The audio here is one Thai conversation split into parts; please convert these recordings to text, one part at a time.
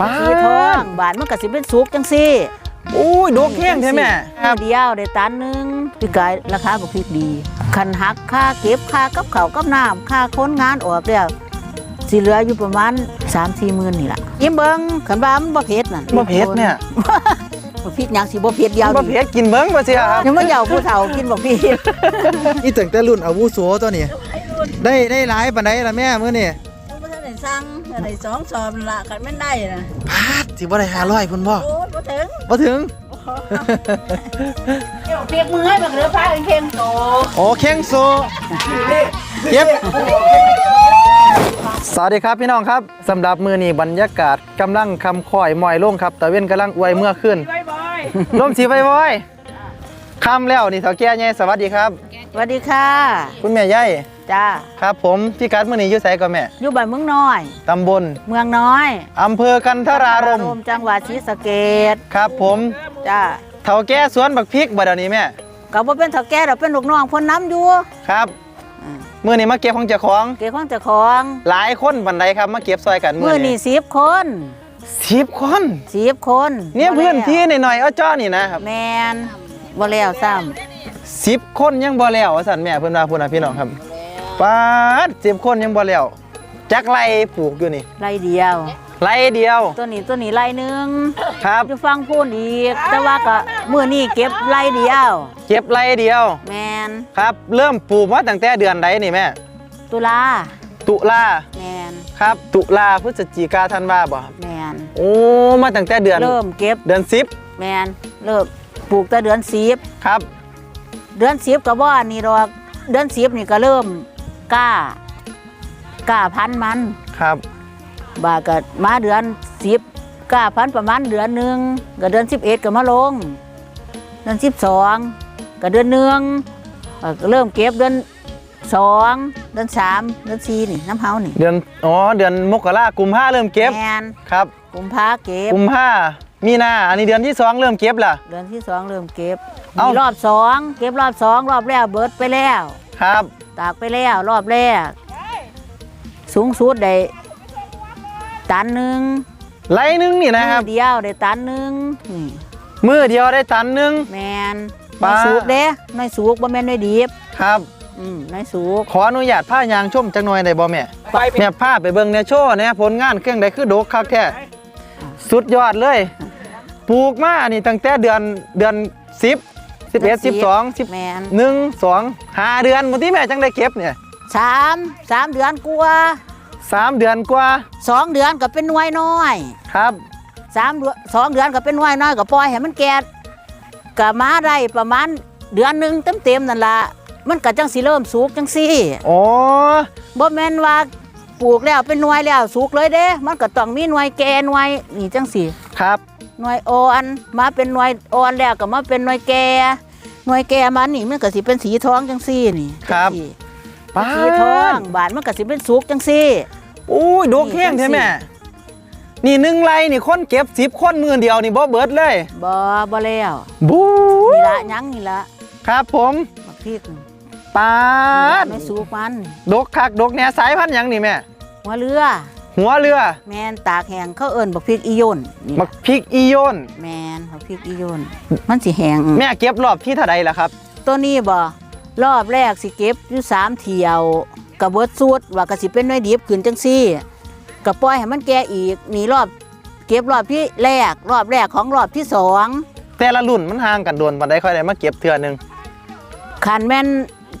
ป้าสีทองบานมันก็สิเป็นสุกจังซี่อุ้ยดกแห้งใช่ไหมครับเดียวได้ตันหนึงพี่กายราคาบ่พริกดี คันหักค่าเก็บค่ากับเขาวกับน้ำค่าคนงานออกแล้วสิเหลืออยู่ประมาณ3-4หมื่นนี่ล่ะยิ้มเบิ่งคันว่ามันบ่เผ็ดนั่นบ่เผ็ดเนี่ยบ่พริกหยังสิบ่เผ็ดยาวบ่นี่เผ็ดกินเบิ้งบ่เสียครับยังบ่ยาวผู้เฒ่ากินบ่พริกนี่ตั้งแต่รุ่นอาวุโสตัวนี้ได้ได้หลายปานใดล่ะแม่มื้อนี่บ่ทันได้สั่ง ได้2ซอมละคันแม่นได้น่ะพาดสิบ่ได้500พุ่นบ่โอ้ยบ่ถึงบ่ถึงเปียกมือให้บักเหลือฟ้าเค็มโตโอ้เข่งโซเก็บสวัสดีครับพี่น้องครับสำหรับมือนี้บรรยากาศกำลังคำค่อยมอยลงครับตะเว้นกำลังอวยเมื่อขึ้นลมสีไฟบอยคำแล้วนี่เฒ่าแก่ใหญ่สวัสดีครับสวัสดีค่ะ คุณแม่ใหญ่ จ้าครับผมพี่กัดมื้อนี้อยู่ไสก็แม่อยู่บ้านเมืองน้อย ตำบลเมืองน้อยอำเภอกันทรารมจังหวัดศรีสะเกษครับ ผมจ้าเฒ่าแก่สวนบักพริกบ่เดี๋ยวนี้แม่ก็บ่เป็นเฒ่าแก่ดอกเป็นลูกน้องเพิ่นน้ำอยู่ครับอืมมื้อนี้มาเก็บของเจ้าของ เก็บของเจ้าของ หลายคนบันไดครับมาเก็บซอยกันมื้อนี้10คนสิบคน10คน เนี่ยพื้นที่หน่อยๆเอาจ้อนี่นะครับแม่นบ่แล้วซ้ำสิบคนยังบ่แล้วว่าสั่นแม่เพิ่นว่าพุ่นน่ะพี่น้องครับ ปาดสิบคนยังบ่แล้วจักไรปลูกอยู่นี่ไรเดียว ไรเดียว ตัวนี้ตัวนี้ไรหนึงครับอยู่ฟังพูนอีก แต่ว่าก็มื้อนี้เก็บไรเดียว เก็บไรเดียวแม่นครับ เริ่มปลูกมาตั้งแต่เดือนใดนี่แม่ตุลาตุลาแม่นครับ ตุลาพฤศจิกาธันวาบ่ครับแม่นโอ้มาตั้งแต่เดือนเริ่มเก็บเดือนสิบแมนเริ่มปลูกแต่เดือนสิบครับ เดือนสิบก็ว่านี่ดอกเดือนสิบนี่ก็เริ่ม กล้ากล้าพันธุ์มันครับ บาก็มาเดือนสิบกล้าพันธุ์ประมาณเดือนหนึ่งก็เดือนสิบเอ็ดก็มาลง เดือนสิบสองก็เดือนหนึ่งเอ่อก็เริ่มเก็บเดือนสองเดือนสามเดือนสี่นี่น้ำเฮานี่เดือนอ๋อเดือนมกรากุมภาเริ่มเก็บแมนครับกุมภาเก็บกุมภามีนาอันนี้เดือนที่สองเริ่มเก็บล่ะเดือนที่สองเริ่มเก็บเอ้ามีรอบสองเก็บรอบสองรอบแรกเบิดไปแล้วครับ ตากไปแล้วรอบแรก สูงสุดได้ตันหนึ่งไรหนึงนี่นะครับ มือเดียวได้ตันหนึ่งนี่มือเดียวได้ตันหนึง แมนปน้อลายสูกเด้น้อยสูกบ่แม่นน้อยดีบครับ อืมน้อยสูกขออนุญาตผ้ายางชมจักหน่อยได้บ่แม่แม่ผ้าไปเบิ่งในโชว์เนี่ยผลงานเครื่องใดคือโดกคักแท้สุดยอดเลย ปลูกมานี่ตั้งแต่เดือนเดือน10 11 12 10แมน1 2 5เดือนบ่ที่แม่จังได้เก็บเนี่ยสามสามเดือนกว่า3เดือนกว่าสองเดือนก็เป็นหน่วยน้อยครับสามเดือนสองเดือนก็เป็นหน่วยน้อยก็ปล่อยให้มันแก่ก็มาได้ประมาณเดือนหนึ่งเต็มๆนั่นละมันก็จังสิเริ่มสุกจังซี่อ๋อบ่แม่นว่าปลูกแล้วเป็นหน่วยแล้วสุกเลยเด้ มันก็ต้องมีหน่วยแก่หน่วยนี่จังสิครับ หน่วยอ่อนมาเป็นหน่วยอ่อนแล้วก็มาเป็นหน่วยแก่หน่วยแก่มันนี่มันก็สิเป็นสีทองจังซี่นี่ครับจังซี่ป้าสีทองบานมันก็สิเป็นสุกจังซี่อุ้ยดกแห้งแท้แม่นี่หนึ่งไรนี่คนเก็บ10คนมือเดียวนี่บ่เบิดเลยบ่บ่แล้วบู๊นี่ละหยังนี่ละครับผมบักพริกปาดไม่สุกมันดกคักดกแหน่สายพันธุ์หยังนี่แม่หัวเรือ หัวเรือ แมนตากแห้งเขาเอิ้นบักพริกอีโยนนี่บัล่ะกพริกอีโยน แมนบักพริกอีโยนมันสิแห้งแม่เก็บรอบที่เท่าใดล่ะครับ ตัวนี้บ่รอบแรกสิเก็บอยู่สามเที่ยวกระเบิดสูตรว่าก็สิเป็นหน้อยดิบขึ้นจังซี่ก็ปล่อยให้มันแก่อีกนี่รอบเก็บรอบที่แรก รอบแรกของรอบที่สองแต่ละรุ่นมันห่างกันโดนปานใดค่อยได้มาเก็บเทื่อหนึงขันแม่น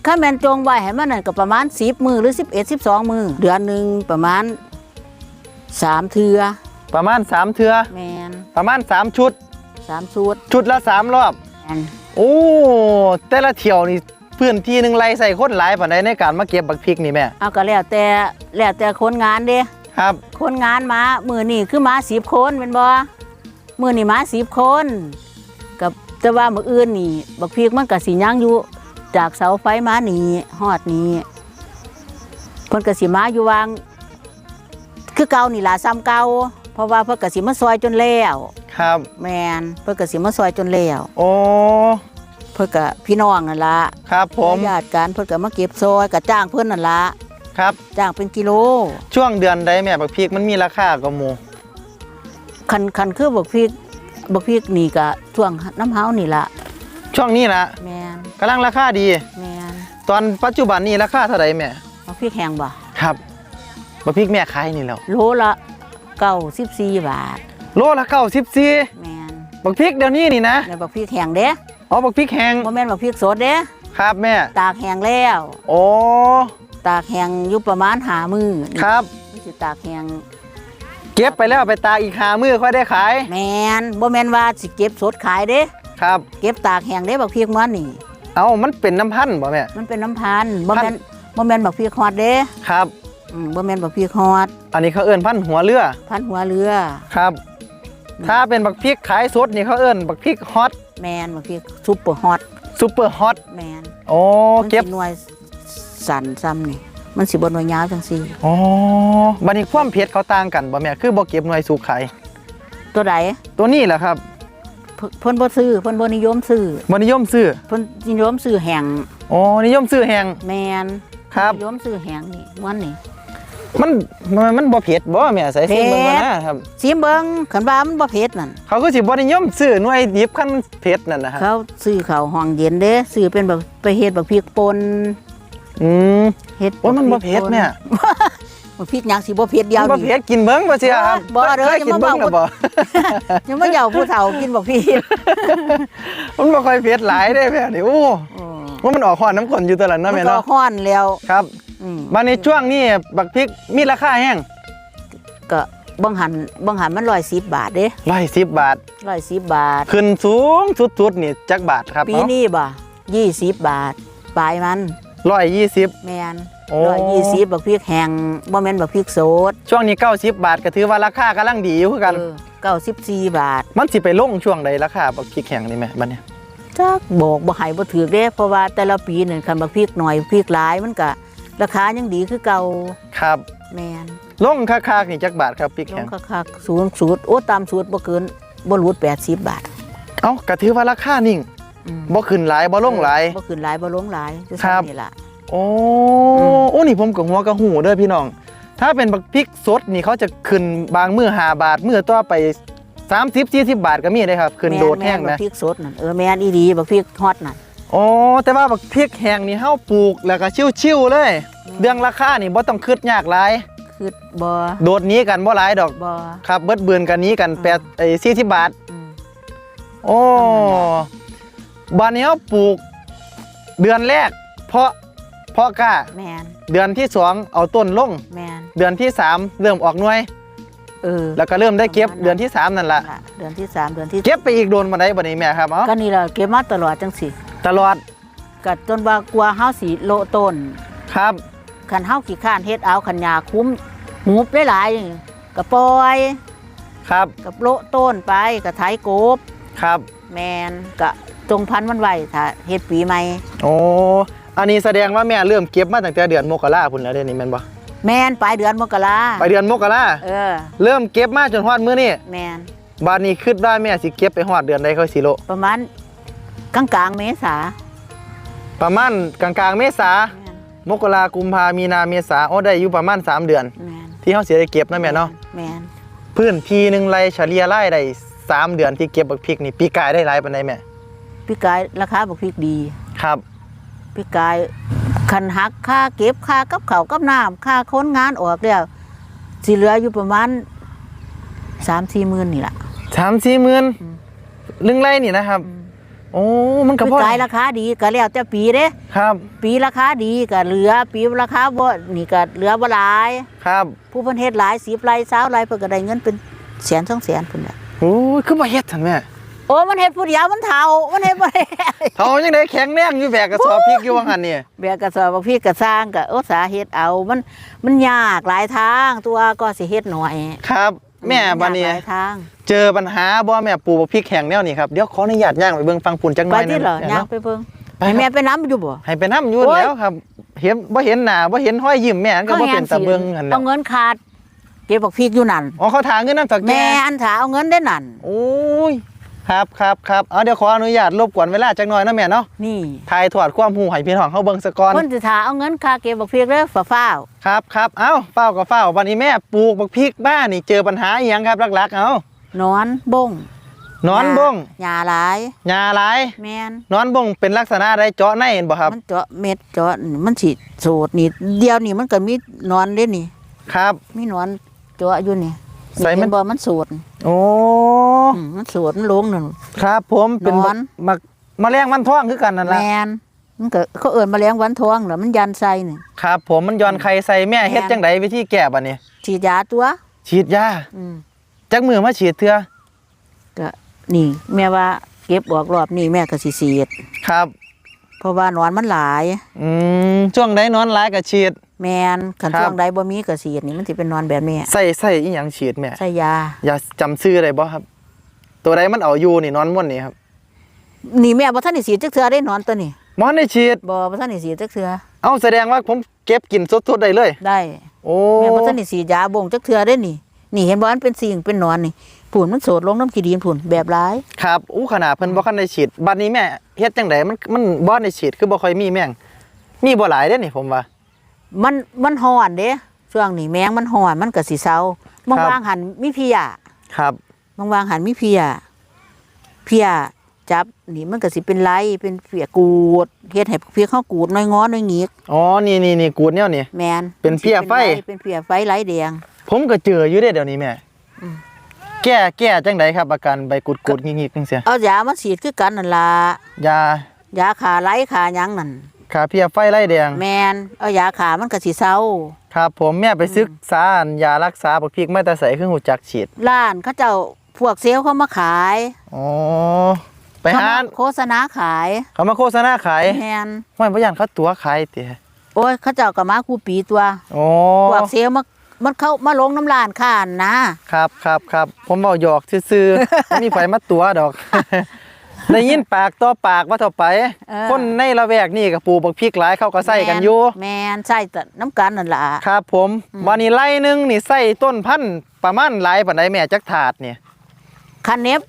ขันแม่นจงไว้ให้มันนั่นก็ประมาณ10มือหรือ11 12มือเดือนหนึงประมาณ สามเทือประมาณ3เทื่อแมนประมาณ3ชุด สามสูตรชุดละ3รอบ แมนโอ้ แต่ละเที่ยวนี่พื้นที่หนึงไรใส่คนหลายปานใดในการมาเก็บบักพริกนี่แม่ เอาก็แล้วแต่แล้วแต่คนงานเด้ครับ คนงานมามือนี่คือมาสิบคนเป็นบ่มือนี่มาสิบคนกับแต่ว่ามืออื่นนี่บักพริกมันก็สิย่างอยู่จากเสาไฟมานี่ฮอดนี่เพิ่นก็สิมาอยู่วาง คือเก่านี่ล่ะซ้ำเก่าเพราะว่าเพิ่นก็สิมาซอยจนแล้วครับแมนเพิ่นก็สิมาซอยจนแล้วโอ้เพิ่นก็พี่น้องนั่นล่ะครับผมญาติกันเพิ่นก็มาเก็บซอยก็จ้างเพิ่นนั่นล่ะครับจ้างเป็นกิโล ช่วงเดือนใดแม่บักพริกมันมีราคากว่าหมู่คันคันคือบักพริกบักพริกนี่ก็ช่วงน้ำเฮานี่ล่ะช่วงนี้ละแม่นกำลังราคาดีแม่นตอนปัจจุบันนี้ราคาเท่าไหร่แม่บักพริกแห้งบ่ครับ บักพริกแม่ขายนี่แล้วโลละ94บาท โลละเก้าสิบสี่แม่นบักพริกเดี๋ยวนี้นี่นะแล้วบักพริกแห้งเด้อ๋อบักพริกแห้งบ่แม่นบักพริกสดเด้ครับแม่ ตากแห้งแล้วโอ้ตากแห้งอยู่ประมาณหามือนี่ครับ มันสิตากแห้งเก็บไปแล้วเอาไปตากอีกหามือค่อยได้ขายแม่นบ่แม่นว่าสิเก็บสดขายเด้ ครับ เก็บตากแห้งเด้บักพริกมันนี่ เอามันเป็นน้ำพันธุ์บ่แม่ มันเป็นน้ำพันธุ์บ่พันแม่นบ่แม่นบักพริกฮอดเด้ครับ อืมบ่แม่นบักพริกฮอดอันนี้เขาเอิ้นพันธุ์หัวเรือพันหัวเรือ ครับ ถ้าเป็นบักพริกขายสดนี่เขาเอิ้นบักพริกฮอตแมนบักพริกซุปเปอร์ฮอตซูเปอร์ฮอตแมนโอ้มันเก็บสิหน่วยสั่นซ้ำนี่ มันสิบ่หน่วยยาวจังซี่ อ๋อบัดนี้ความเผ็ดเขาต่างกันบ่แม่คือบ่เก็บหน่วยสุกขายตัวใดตัวนี้แหละครับเพิ่นเพิ่นบ่ซื้อเพิ่นบ่นิยมซื้อบ่นิยมซื้อเพิ่นนิยมซื้อแห้งอ๋อนิยมซื้อแห้งแมนครับ นิยมซื้อแห้งนี่ม้วนนี่ มันมันมันบ่เผ็ดบ่แม่ใส่ซิมเบิ่งก่อนนะครับชิมเบิ่งคันว่ามันบ่เผ็ดนั่นเขาก็สิบ่นิยมซื้อหน่วยดิบคันมันเผ็ดนั่นนะฮะเขาซื้อข้าวห้องเย็นเด้ซื้อเป็นแบบไปเฮ็ดบักพริกป่นอืมเฮ็ดโอ้ยมันบ่เผ็ดแม่บักพริกหยังสิบ่เผ็ดเดียวมันบ่นี่เผ็ดกินเบิ่งบ่เสียครับบ่เด้อเคยกินเบิ่งอย่ามาแล้วเว้าบ่ยังบ่เหยาผู้เฒ่ากินบักพริกมันบ่ค่อยเผ็ดหลายเด้แม่นี่โอ้ว่ามันออกหวานน้ำข้นอยู่ตลอดมัเนาะนแม่ก็เนาะฮ้อนแล้วครับ อืมบัดนี้ช่วงนี้บักพริกมีราคาแห้งก็บังหันบังหันมันร้อยสิบบาทเด้110บาท ร้อยสิบบาท ขึ้นสูงสุดๆนี่จักบาทครับปีนี้บ่ยี่สิบบาท ปลายมันร้อยยี่สิบ แมนโอ้ ร้อยยี่สิบบักพริกแห้งบ่แม่นบักพริกสดช่วงนี้90บาทก็ถือว่าราคากำลังดีอยู่คือกัน เก้าสิบสี่บาทมันสิไปลงช่วงใดราคาบักพริกแห้งนี่แม่บัดนี้จักบอกบ่ให้บ่ถือเด้เพราะว่าแต่ละปีนี่คันบักพริกหน่อยพริกหลายมันก็ ราคายังดีคือเก่าครับแมนลงคักๆนี่จักบาทครับพริกลแห้งงคักๆสูงสุดโอ้ตามสูตรบ่เกินบ่หลุด80 บาทเอ้าก็ถือว่าราคานิ่งอืมบ่ขึ้นหลายบ่ลงหลาย บ่ขึ้นหลายบ่ลงหลายคือครับนี่ล่ะ โอ้อืม โอ้นี่ผมกับหัวกับหูเด้อพี่น้อง ถ้าเป็นบักพริกสดนี่เขาจะขึ้นบางมือ5บาทมือต่อไป 30 40 บาทก็มีได้ครับ ขึ้นโดดแห้งม่บันะ กพริกสดนั่นเออแม่นอีดีบักพริกฮอตนั่น โอ้แต่ว่าบักพริกแห้งนี่เฮาปลูกแล้วก็ชิวๆเลย เรื่องราคานี่บ่ต้องคิดยากหลายคือบ่โดดหนี้กันบ่หลายดอกบ่ครับเบิดเบือนกันหนี้กันอืมแปดไอ้40บาทอืมโอ้บานนี้เขาปลูก เดือนแรก เพาะเพาะกล้าแม่นเดือนที่สองเอาต้นลงแม่นเดือนที่สามเริ่มออกหน่วยเออแล้วก็เริ่มได้เก็บประมาณนั้นเดือนที่สามนั่นแหละล่ะเดือนที่สามเดือนที่เก็บไปอีกโดนมาได้บันนี้แม่ครับเอ้าก็นี่ล่ะเก็บมาตลอดจังสิ ตลอดก็จนว่ากลัวเฮาสิโละต้นครับคันเฮาขี้ข้านเฮ็ดเอาคันยาคุ้มหูบหลายๆนี่ก็ปล่อยครับกับโละต้นไปก็ไถกบครับ แมนก็จงพันธุ์มันไว้ถ้าเฮ็ดปีใหม่โอ้อันนี้แสดงว่าแม่เริ่มเก็บมาตั้งแต่เดือนมกราพุ่นแล้วเดือนนี้แม่นบ่แมนปลายเดือนมกราไปเดือนมกราเออ เริ่มเก็บมาจนฮอดมื้อนี้แมนบานนี้คิดว่าแม่สิเก็บไปฮอดเดือนใดค่อยสิโลประมาณ กลางกลางๆเมษาประมาณกลางๆเมษา แม่นมกรากุมภามีนาเมษาโอ้ได้อยู่ประมาณ 3 เดือน แมนที่เขาเสียได้เก็บนะแม่เนาะแมนพื้นที่หนึ่งไรเฉลี่ยรายได้สามเดือนที่เก็บบักพริกนี่ปีกายได้หลายปานใดแม่พี่กายราคาบักพริกดีครับ พี่กายคันหักค่าเก็บค่ากับเขาวกับน้ำค่าค้นงานออกแล้วสิเหลืออยู่ประมาณสามสี่หมื่นนี่แหละ สามสี่หมื่นอืมหนึ่งไรนี่นะครับ โอ้มันก็พี่พอกายราคาดีก็แล้วแต่ปีเด้ ครับปีราคาดีก็เหลือ ปีราคาบ่นี่ก็เหลือบ่หลาย ครับผู้เพิ่นเฮ็ดหลายสิบไร่สาวไร่เพิ่นก็ได้เงินเป็นแสนสองแสนพุ่นน่ะโอ้ยคือมาเฮ็ดทันแม่โอ้มันเฮ็ดผู้เดียวมันเฒ่ามันเฮ็ดบ่ได้เขายังได้แข็งแรงอยู่แบกกระสอบพริกอยู่ว่างันนี่แบกกระสอบบักพี่กระสร้างก็โอ้สาเฮ็ดเอามันมันยากหลายทางตัวก็สิเฮ็ดหน่อยครับ แม่ยากบัดนี้หลายทาง เจอปัญหาบ่แม่ปลูกบักพริกแข็งแนวนี่ครับเดี๋ยวขออนุญาตย่างไปเบิ่งฟังปุ่นจังหไปน่อยที่เหรอแม่ย่างเนาะไปเบิ่งไปให้ครับแม่ไปน้ำอยู่บ่ให้ไปน้ำอยู่โอ๊ยแล้วครับ เห็นบ่เห็นหน้าบ่เห็นห้อยยิ้มแม่ก็บ่เป็นตาเบิ่งหั่นแหละเอาเงินขาดเก็บบักพริกอยู่นั่นอ๋อเขาถางเงินน้ำสักแก่แม่อันถาเอาเงินได้นั่นโอ้ยครับครับครับเอาเดี๋ยวขออนุญาตรบกวนเวลาจักหน่อยเนาะแม่เนาะนี่ถ่ายถอดความหูให้พี่น้องเขาเบิ่งสะก่อนคนสิถาเอาเงินค่าเก็บบักพริกเด้อฝ่าฟ้าวครับครับเอ้าเฝ้าก็เฝ้าวันนี้แม่ปลูกบักพริกบ้านนี่เจอปัญหาอีหยังครับหลักๆ เอา นอนบงนอนบงหญ้าหลายหญ้าหลายแม่นนอนบงเป็นลักษณะใดเจาะในเห็นบ่ครับ มันเจาะเม็ดเจาะมันสิโสดนี่เดียวนี่มันก็มีนอนเด้นี่ ครับ มีนอนเจาะอยู่นี่ใส่มันเห็บ่มันโสดโอ้อืมมันโสดมันลงนั่นครับผมเป็นนอนมักแมลงวันทองคือกันนั่นแมล่ะนมันก็เขาเอิ้นแมลงวันทองน่ะมันยันใส่นี่ครับ ผมมันย้อนไข่ใส่แม่เฮ็ดแม่นจังไดวิธีแก้บัดนี้ฉีดยาตัว ฉีดยาอืม จักมือมาฉีดเทื่อก็นี่ แม่ว่าเก็บออกรอบนี้แม่ก็สิฉีดครับ เพราะว่านอนมันหลาย อืมช่วงใดนอนหลายก็ฉีด แมนคันครับ ช่วงใดบ่มีก็ฉีดนี่มันสิเป็นนอนแบบนี้ใส่ใส่อีหยังฉีดแม่ ใส่ยา อย่าจำชื่อได้บ่ครับ ตัวใดมันเอาอยู่นี่นอนม่วนนี่ครับนี่แม่บ่ทันได้ฉีดจักเทื่อได้นอนตัวนี้หมอนได้ฉีด บ่บ่ทันได้ฉีดจักเทื่อเอาแสดงว่าผมเก็บกินสดๆได้เลย ได้ โอ้แม่บ่ทันได้ฉีดยาบ่งจักเทื่อได้นี่ นี่เห็นบ่มันเป็นสิ่งเป็นหนอนนี่ผุนมันโสดลงน้ำขี้ดินผุนแบบร้ายครับอู้ขนาดเพิ่นบ่คันได้ฉีดบัดนี้แม่เฮ็ดจังไดมันมันบ่ได้ฉีดคือบ่ค่อยมีแม่งมีบ่หลายเด้นี่ผมว่า มันมันห่อนเด้ช่วงนี้แมงมันห่อนมันก็สิเซาบางครับวางหันมีเพียครับบางวางหันมีเพียเพีย จับนี่มันก็สิเป็นไรเป็นเพียกูดเฮ็ดให้เพียเข้ากูดน้อยง้อน้อยหงิกอ๋อนี่นี่นี่กูดแนวนี่ แมนเป็นเพี้ยไฟ เป็นเพียไฟไหลแดงผมก็เจออยู่เด้เดี๋ยวนี้แม่อืมแก้แก้จังไดครับอาการใบกุดกุดงิกๆจังซี่เอายามาฉีดคือกันนั่นล่ะยายาขาไหลขาหยังนั่นขาเพียไฟไล่แดง แมนเอายาขามันก็สิเซาครับผมแม่ไปศึกษาอันยารักษาบักพริกมาแต่ใส่เครื่องหูจักฉีดร้านเขาเจ้าพวกเซลล์เขามาขาย อ๋อ ไปหาเขมโฆษณาขายเขามาโฆษณาขายแมนไม่บ่ย่านเขาตัวขายติโอ้ยเขาเจ้าก็มาคู่ปีตัวโอ้พวกเซลล์มามันเข้ามาลงน้ำลานข้านนะครับครับครับผมเว้าหยอกซื่อๆไม่มีไฟมาตัวดอกได้ยินปากต่อปากว่าเท่าไปเออคนในละแวกนี่กับปลูกบักพริกหลายเขาก็ใส่กันอยู่แมนใส่แต่น้ำกันนั่นล่ะครับผมอืมวันนี้ไล่หนึงนี่ใส่ต้นพันธุ์ประมาณหลายปานใดแม่จักถาดนี่คันเน็บ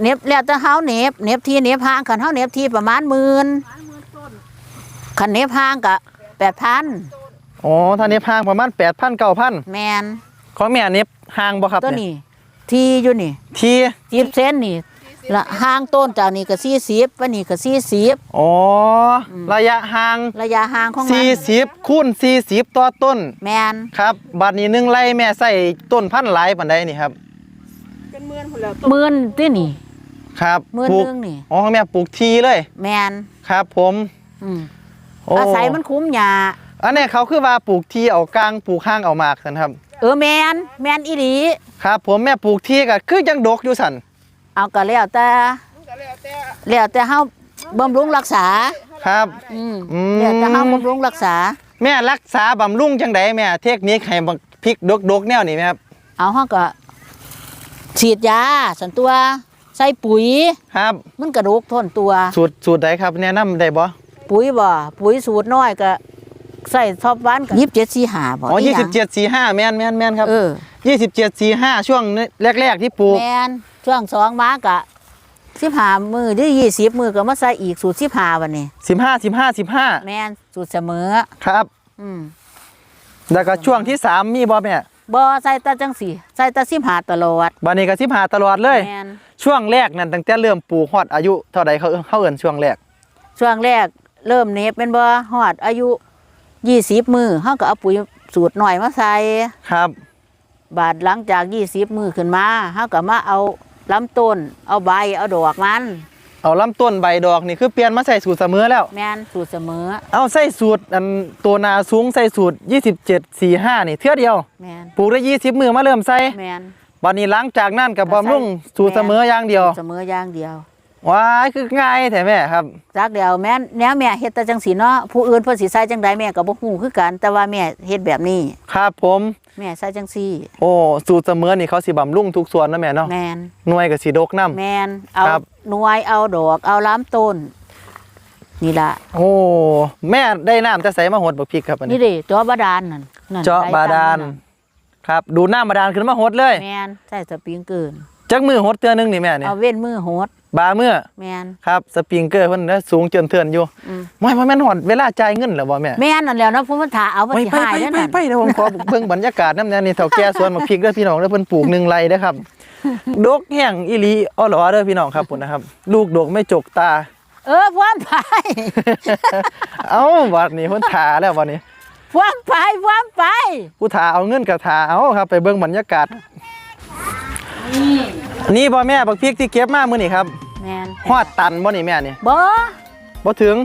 เน็บแล้วจะเฮาเน็บเน็บที่เน็บห่างคันเฮาเน็บที่ประมาณหมื่นคันเน็บห่างกะแปดพันอ๋อท่านี้พางประมาณ8,000 9,000แมนของแม่เน็บห่างบ่ครับตัวเนี่ยนี้ที่อยู่นี่ที่จีบเส้นนี่ละห่างต้นจากนี่ก็สี่สิบวันนี้ก็สี่สิบอ๋ออระยะห่างระยะห่างของมัน40คูณ40ต่อต้นแมนครับบัดนี้หนึ่งไร่แม่ใส่ต้นพันหลายปานใดนี่ครับ หมื่นที่นี่ ครับหมื่นปลูกหนึงนี่ อ๋อของแม่ปลูกทีเลย แมนครับ ผมอืมโอ้อาศัยมันคุ้มหยาอันนี้เขาคือว่าปลูกทีเอากลางปลูกห้างเอามากสันครับ เออแมนแมนอีหลีครับ ผมแม่ปลูกทีก็คือยังดกอยู่สันเอาก็แล้วแต่แล้วแต่เฮาบำรุงรักษา ครับ อืมอืม แล้วแต่เฮาบำรุงรักษา แม่รักษาบำรุงจังไดแม่ เทคนิคให้บักพริกดกดกๆแนวนี้ไหมครับเอาเฮาก็ ฉีดยาสันตัวใส่ปุ๋ย ครับมันกระดกทนตัว สูตรสูตรใดครับแนะนำได้บ่ปุ๋ยบ่ปุ๋ยสูตรน้อยก็ใส่ทอบหวานก็ยี่สิบเจ็ดสี่หาบ่อ๋อหยี่ยัสิงบเจ็ดสี่ห้าแม่นแม่นแม่นครับเออยี่สิบเจ็ดสี่ห้าช่วงแรก ๆ ที่ปลูกแมนช่วงสองมากะสิบหามือหรือยี่สิบมือก็มาใส่อีกสูตรสิบหาวันนี้สิบห้าสิบห้าสิบห้าแมนสูตรเสมอครับ อืมแล้วก็ช่วงที่สามมีบ่แม่ บ่ใส่แตาจังสี่ใส่แตาสิบหาตลอดบัดนี้ก็สิบห้าตลอดเลย แมนช่วงแรกนั่นตั้งแต่เริ่มปลูกฮอดอายุเท่าใดเขาเขาเอิ้นช่วงแรก ช่วงแรกเริ่มเนบเป็นบ่ฮอดอายุยี่สิบมือเฮาก็เอาปุ๋ยสูตรหน่อยมาใส่ครับ บาดหลังจากยี่สิบมือขึ้นมาเฮาก็มาเอาลำต้น เอาใบเอาดอกมัน เอาลำต้นใบดอกนี่คือเปลี่ยนมาใส่สูตรเสมอแล้ว แมนสูตรเสมอ เอาใส่สูตรอันตัวนาสูงใส่สูตร 27 45 นี่เทื่อเดียว แมนปลูกได้ 20 มือมาเริ่มใส่แมนบัดนี้หลังจากนั้นกับบำรุงก็ใส่สูตรเสมออย่างเดียวเสมออย่างเดียว ว้ายคือง่ายแท้แม่ครับ จากเดียวแม่นแนวแม่เฮ็ดแต่จังสีเนาะผู้อื่นเพิ่นสิใส่จังใดแม่ก็บ่ฮู้คือกัน แต่ว่าแม่เฮ็ดแบบนี้ ครับผม แม่ใส่จังซี่ โอ้สูตรเสมอนี่เขาสิบำรุงทุกส่วนนะแม่เนาะแม่นหน่วยกับสีดกน้ำ แม่นเอาครับ หน่วยเอาดอกเอาล้ำต้น นี่ล่ะโอ้แม่ได้น้ำจะใส่มาหดบักพริกครับอันนี่นี้เด้เจาะบาดาลนั่นนั่นเจาะไหลบาดาลตมนั่นครับ ดูดน้ำบาดาลขึ้นมาหดเลยแม่นใส่สปริงเกินจักมือหดเตือนึงนี่แม่นี่เอาเว้นมือโหด บาเมื่อแม่นครับสปริงเกอร์เพิ่นนะสูงเจินเทือนอยู่อืมไม่ว่าแม่นหอดเวลาจ่ายเงินแล้วบ่แม่แม่นนั่นแหล้วนะผู้มันถ่าเอามันไปสิไปหายไปนั่นไปน่ะไปเดี๋ยวผมขอเบิ่งบรรยากาศน้ำแน่นี่เฒ่าแก่สวนมาพริกเด้อพี่น้องเด้อเพิ่นปลูกหนึ่งไรเด้อครับดกแห้งอีหลีอ้อหรอเด้อพี่น้องครับผมนะครับ ลูกดกไม่จกตา เออพวามไปเอ้าวันนี้เพิ่นทาแล้ววันนี้พวามไปพวามไปผู้ทาเอาเงินกับทาเอาครับ ไปเบิ่งบรรยากาศ นี่บ่แม่บักพริกที่เก็บมามื้อนี้ครับแมนฮอดตันบ่นี่แม่นี่บ่บ่ถึง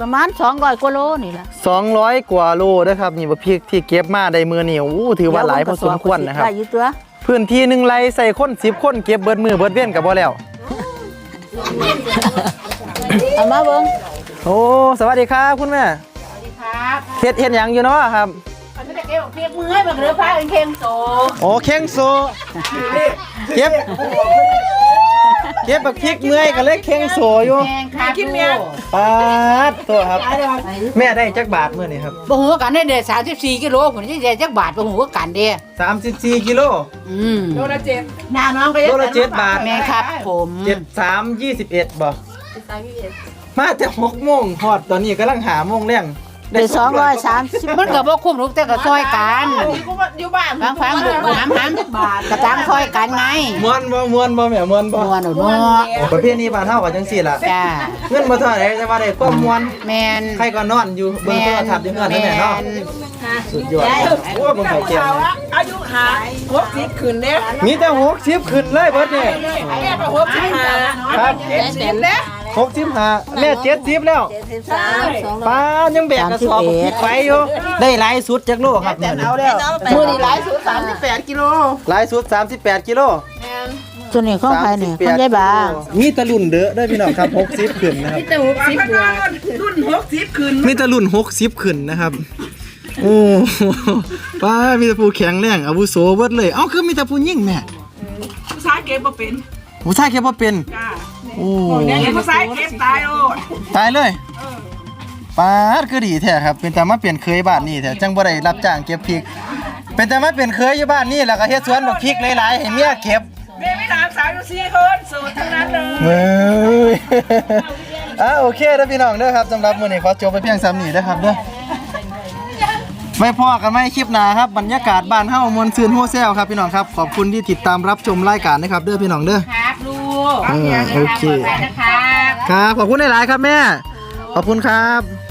ประมาณ200กว่าโลนี่ล่ะ200 กว่าโลเด้อครับนี่บักพริกที่เก็บมาได้มื้อนี้โอ้ถือว่าหลายพอสมควรนะครับได้อยู่ตัวพื้นที่หนึ่งไร่ใส่คน10คนเก็บเบิดมือเบิดเว้นก็บ่แล้วเอามาเบิ่งโอ้สวัสดีครับคุณแม่ครับเฮ็ดเฮ็ดหยังอยู่เนาะครับมันไม่ได้เก็บเพียกมือให้บักเรือพาเองเค็งโตโอ้เข่งโซ เก็บ เก็บบักพริกเมื่อยก็เลยเข่งโซอยู่แพงครับกินเมียปาดตัวครับ แม่ได้จักบาทมื้อนี้ครับบ่หูกันได้เด้34กิโลผมสิได้จักบาทบ่หูกันเด้34กิโลอืมหน้าน้องก็โลละ7บาทแม่ครับ ผม7 3 21บ่มาแต่6โมงฮอดตอนนี้กำลังหาโมงแรง ได้230มันก็บ่คุ้มลูกแต่ก็ซอยกันฟังฟังลูกหามหามกระตังซอยกันไงม่วนบ่ม่วนบ่แม่ม่วนบ่ม่วนเอาเนาะประเภทนี้บ้านเฮาก็จังซี่ล่ะจ้าเงินบ่เท่าไหร่แต่ว่าได้ความม่วนแม่นใครก็นอนอยู่เบิ่งโทรทัศน์อยู่เฮือนนั่นแหละเนาะสุดยอดโอ้บ่เข้าใจอายุหาหกสิบขึ้นเนี่ยมีแต่60ขึ้นเลยเบิดนี่แม่ก็ หกสิบห้าครับเจ็ดสิบเนี่ย65แม่70แล้วป้ายังแบกกระสอบพริกไปอยู่ได้หลายสุดจักโลครับมื้อนี้มือนี่หลายสุดสามสิบแปดกิโลหลายสุด38กิโลตัวนี้ของใครนี่ของยายบามีแตะลุ่นเด้อเด้อพี่น้องครับ60ขึ้นนะครับแต่หกสิบกว่ารุ่นหกสิบขึ้นมีแตะลุ่น60ขึ้นนะครับ โอ้ป้ามีแต่ผู้แข็งแรงอาวุโสเบิดเลย เอ้าคือมีแต่ผู้หญิงแม่ภาษาเก็บบ่เป็นผู้ชายแค่บ่เป็นจ้า โอ้ภาษาเก็บตายโอ้ตายเลยป้าดคือดีแท้ครับ เป็นแต่มาเปลี่ยนเคยบ้านนี่แท้จังบ่ได้รับจ้างเก็บพริก เป็นแต่มาเปลี่ยนเคยอยู่บ้านนี่แล้วก็เฮ็ดสวนบักพริกหลายๆให้เมียเก็บแม่ไม่ถามสาวอยู่สี่คนสูตรทั้งนั้นเลยเว้ยอะโอเคเด้อพี่น้องเด้อครับสำหรับมื้อนี้ขอจบไปเพียงซ้ำนี้เด้อครับเด้อไว้พอกันไหมคลิปหน้าครับบรรยากาศบ้านเฮามวลซืนโฮเซลครับพี่น้องครับขอบคุณที่ติดตามรับชมรายการนะครับเด้อพี่น้องเด้อครับลูกเออโอเค นะครับครับ ขอบคุณหลาย ๆ ครับแม่ ขอบคุณครับ